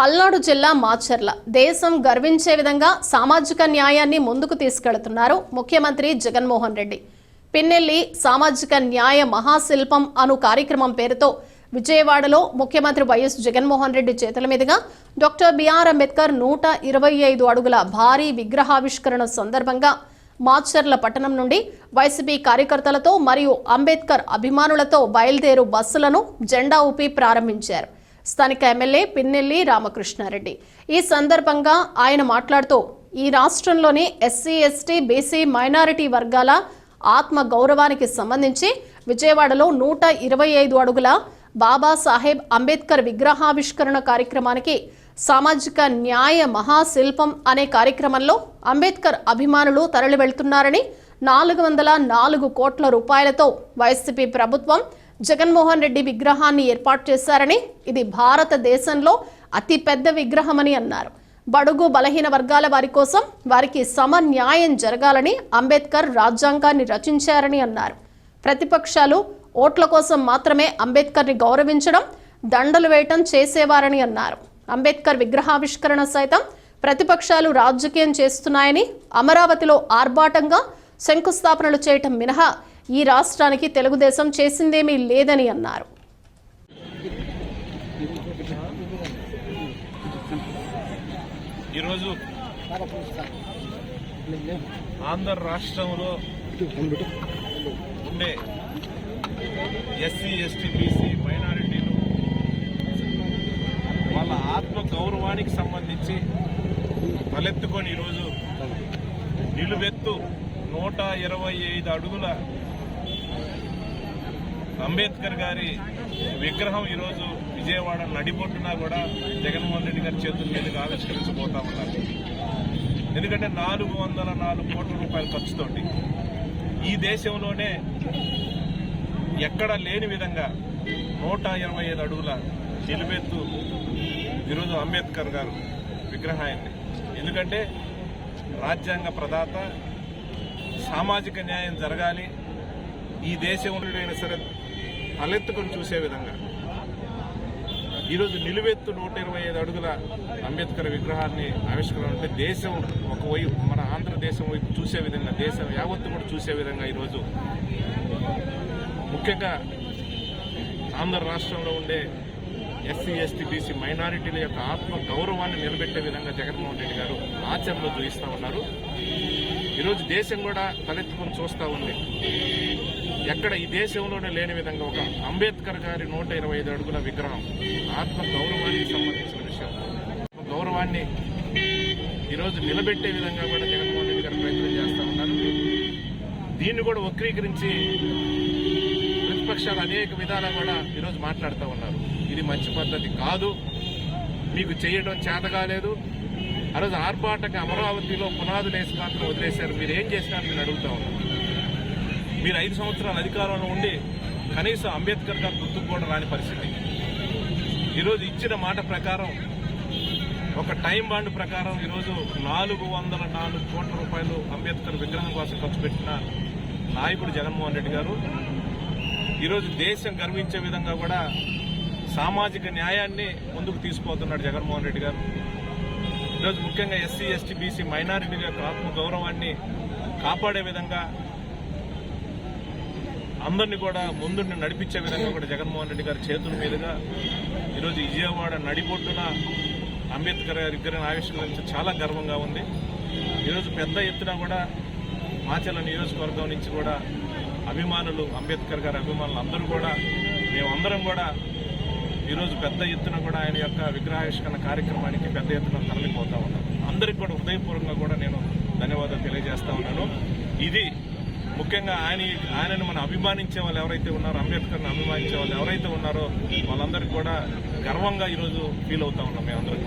పల్నాడు జిల్లా మాచర్ల. దేశం గర్వించే విధంగా సామాజిక న్యాయాన్ని ముందుకు తీసుకెళ్తున్నారు ముఖ్యమంత్రి జగన్మోహన్ రెడ్డి. పిన్నెల్లి సామాజిక న్యాయ మహాశిల్పం అను కార్యక్రమం పేరుతో విజయవాడలో ముఖ్యమంత్రి వైఎస్ జగన్మోహన్ రెడ్డి చేతుల మీదుగా డాక్టర్ బిఆర్ అంబేద్కర్ నూట ఇరవై ఐదు అడుగుల భారీ విగ్రహావిష్కరణ సందర్భంగా మాచర్ల పట్టణం నుండి వైసీపీ కార్యకర్తలతో మరియు అంబేద్కర్ అభిమానులతో బయలుదేరు బస్సులను జెండా ఊపి ప్రారంభించారు. స్థానిక ఎమ్మెల్యే పిన్నెల్లి రామకృష్ణారెడ్డి. ఈ సందర్భంగా ఆయన మాట్లాడుతూ ఈ రాష్ట్రంలోని ఎస్సీ ఎస్టీ బీసీ మైనారిటీ వర్గాల ఆత్మ గౌరవానికి సంబంధించి విజయవాడలో నూట ఇరవై ఐదు అడుగుల బాబాసాహెబ్ అంబేద్కర్ విగ్రహావిష్కరణ కార్యక్రమానికి సామాజిక న్యాయ మహాశిల్పం అనే కార్యక్రమంలో అంబేద్కర్ అభిమానులు తరలి వెళ్తున్నారని నాలుగు వందల నాలుగు కోట్ల రూపాయలతో వైసీపీ ప్రభుత్వం జగన్మోహన్ రెడ్డి విగ్రహాన్ని ఏర్పాటు చేశారని ఇది భారతదేశంలో అతి పెద్ద విగ్రహమని అన్నారు. బడుగు బలహీన వర్గాల వారి కోసం వారికి సమన్యాయం జరగాలని అంబేద్కర్ రాజ్యాంగాన్ని రచించారని అన్నారు. ప్రతిపక్షాలు ఓట్ల కోసం మాత్రమే అంబేద్కర్ని గౌరవించడం దండలు వేయటం చేసేవారని అన్నారు. అంబేద్కర్ విగ్రహావిష్కరణ సైతం ప్రతిపక్షాలు రాజకీయం చేస్తున్నాయని అమరావతిలో ఆర్భాటంగా శంకుస్థాపనలు చేయటం మినహా ఈ రాష్ట్రానికి తెలుగుదేశం చేసిందేమీ లేదని అన్నారు. ఈరోజు ఆంధ్ర రాష్ట్రంలో ఉండే ఎస్సీ ఎస్టీ బీసీ మైనారిటీలు వాళ్ళ ఆత్మ గౌరవానికి సంబంధించి తలెత్తుకొని ఈరోజు నిలువెత్తు నూట ఇరవై ఐదు అడుగుల అంబేద్కర్ గారి విగ్రహం ఈరోజు విజయవాడ నడిబొట్టున కూడా జగన్మోహన్ రెడ్డి గారి చేతుల మీదుగా ఆవిష్కరించబోతా ఉన్నారు. ఎందుకంటే నాలుగు వందల నాలుగు కోట్ల రూపాయల ఖర్చుతోటి ఈ దేశంలోనే ఎక్కడ లేని విధంగా నూట ఇరవై ఐదు అడుగుల నిలువెత్తు ఈరోజు అంబేద్కర్ గారు విగ్రహాన్ని. ఎందుకంటే రాజ్యాంగ ప్రదాత సామాజిక న్యాయం జరగాలి ఈ దేశంలో సరే తలెత్తుకొని చూసే విధంగా. ఈరోజు నిలువెత్తు నూట ఇరవై ఐదు అడుగుల అంబేద్కర్ విగ్రహాన్ని ఆవిష్కరణ అంటే దేశం ఒకవైపు మన ఆంధ్రదేశం వైపు చూసే విధంగా దేశం యావత్తు కూడా చూసే విధంగా ఈరోజు ముఖ్యంగా ఆంధ్ర రాష్ట్రంలో ఉండే ఎస్సీ ఎస్టీ బీసీ మైనారిటీల యొక్క ఆత్మ గౌరవాన్ని నిలబెట్టే విధంగా జగన్మోహన్ రెడ్డి గారు ఆచరణలో చూపిస్తూ ఉన్నారు. ఈరోజు దేశం కూడా తలెత్తుకొని చూస్తూ ఉంది. ఎక్కడ ఈ దేశంలోనే లేని విధంగా ఒక అంబేద్కర్ గారి నూట ఇరవై ఐదు అడుగుల విగ్రహం ఆత్మ గౌరవానికి సంబంధించిన విషయం. గౌరవాన్ని ఈరోజు నిలబెట్టే విధంగా కూడా జగన్మోహన్ రెడ్డి గారు ప్రయత్నం చేస్తూ ఉన్నారు. దీన్ని కూడా వక్రీకరించి ప్రతిపక్షాలు అనేక విధాలా కూడా ఈరోజు మాట్లాడుతూ ఉన్నారు. ఇది మంచి పద్ధతి కాదు. మీకు చేయడం చేత కాలేదు. ఆ రోజు ఆర్భాటంగా అమరావతిలో పునాదులు వేసి మాత్రం వదిలేశారు. మీరు ఏం చేసినారు నేను అడుగుతా ఉన్నాను మీరు ఐదు సంవత్సరాల అధికారంలో ఉండి కనీసం అంబేద్కర్ గారు గుర్తుకు కూడా రాని పరిస్థితి. ఈరోజు ఇచ్చిన మాట ప్రకారం ఒక టైం బాండ్ ప్రకారం ఈరోజు నాలుగు వందల నాలుగు కోట్ల రూపాయలు అంబేద్కర్ విగ్రహం కోసం ఖర్చు పెట్టిన నాయకుడు జగన్మోహన్ రెడ్డి గారు. ఈరోజు దేశం గర్వించే విధంగా కూడా సామాజిక న్యాయాన్ని ముందుకు తీసుకుపోతున్నాడు జగన్మోహన్ రెడ్డి గారు. ఈరోజు ముఖ్యంగా ఎస్సీ ఎస్టీ బీసీ మైనారిటీల యొక్క ఆత్మ గౌరవాన్ని కాపాడే విధంగా అందరినీ కూడా ముందుండి నడిపించే విధంగా కూడా జగన్మోహన్ రెడ్డి గారి చేతుల మీదుగా ఈరోజు విజయవాడ నడిబొడ్డున అంబేద్కర్ గారి విగ్రహం ఆవిష్కరించడం చాలా గర్వంగా ఉంది. ఈరోజు పెద్ద ఎత్తున కూడా మాచల నియోజకవర్గం నుంచి కూడా అభిమానులు అంబేద్కర్ గారి అభిమానులు అందరూ కూడా మేమందరం కూడా ఈరోజు పెద్ద ఎత్తున కూడా ఆయన యొక్క విగ్రహావిష్కరణ కార్యక్రమానికి పెద్ద ఎత్తున తరలిపోతా ఉన్నాను అందరికి కూడా హృదయపూర్వకంగా కూడా నేను ధన్యవాదాలు తెలియజేస్తా ఉన్నాను. ఇది ముఖ్యంగా ఆయన ఆయనను మనం అభిమానించే వాళ్ళు ఎవరైతే ఉన్నారో అంబేద్కర్ని అభిమానించే వాళ్ళు ఎవరైతే ఉన్నారో వాళ్ళందరికీ కూడా గర్వంగా ఈరోజు ఫీల్ అవుతా ఉన్నాం మేమందరం.